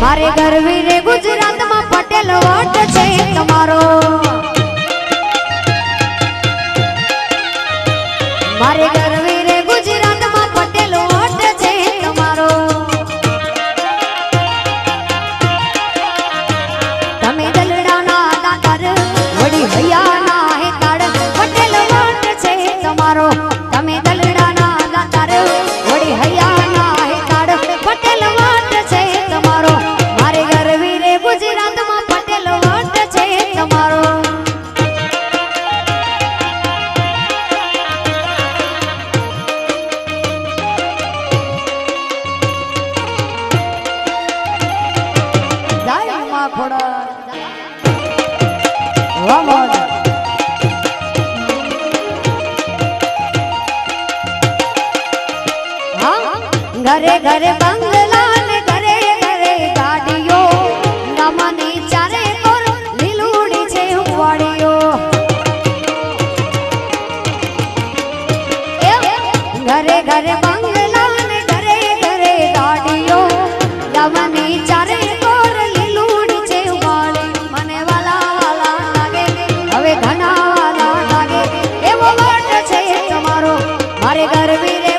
મારે ગરવી રે ગુજરાતમાં પટેલ વટ છે તમારો. મારે ઘરે ઘરે બંગલા ને ઘરે ઘરે ગાડીઓ. નમની ચારે કોર લીલુડી છે વાડીઓ ઘરે ઘરે મારે ગરબી રે